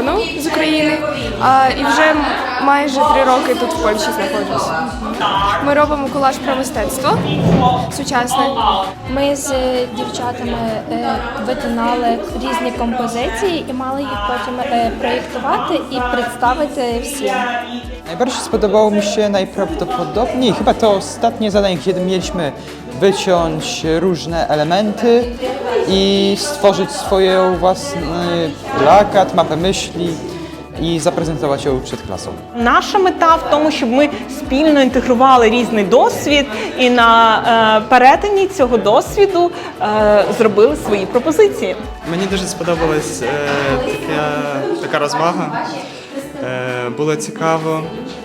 кордону з України. А, і вже майже три роки тут в Польщі знаходжусь. Ми робимо колаж про мистецтво сучасне. Ми з дівчатами е, виконали різні композиції і mали їх потім е, проєктувати і представити всім. Najbardziej spodobało mi się najprawdopodobniej chyba to ostatnie zadanie, kiedy mieliśmy wyciąć różne elementy i stworzyć swoje własny plakat, mapę myśli i zaprezentować ją przed klasą. Наша мета в тому, щоб ми спільно інтегрували різний досвід і на е, перетині цього досвіду е, зробили свої пропозиції. Мені дуже сподобалась е, така, така розвага. Е, було цікаво.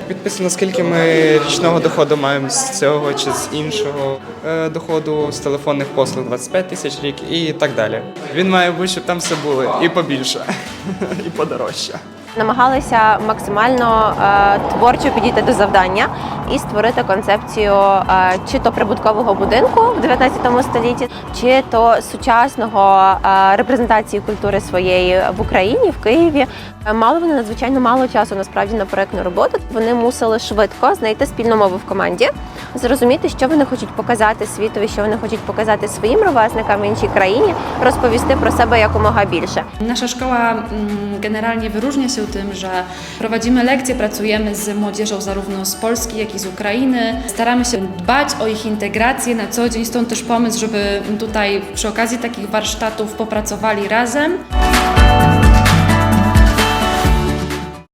Підписано, скільки ми річного доходу маємо з цього чи з іншого е, доходу з телефонних послуг 25 тисяч рік і так далі. Він має бути, щоб там все було і побільше, і подорожче. Намагалися максимально е, творчо підійти до завдання і створити концепцію е, чи то прибуткового будинку в 19 столітті, чи то сучасного е, репрезентації культури своєї в Україні, в Києві. Мали вони надзвичайно мало часу насправді на проектну роботу. Вони мусили швидко знайти спільну мову в команді, зрозуміти, що вони хочуть показати світові, що вони хочуть показати своїм ровесникам в іншій країні, розповісти про себе якомога більше. Nasza szkoła mm, generalnie się tym, że prowadzimy lekcje, pracujemy z młodzieżą zarówno z Polski, jak i z Ukrainy. Staramy się dbać o ich integrację na co dzień, stąd też pomysł, żeby tutaj przy okazji takich warsztatów popracowali razem.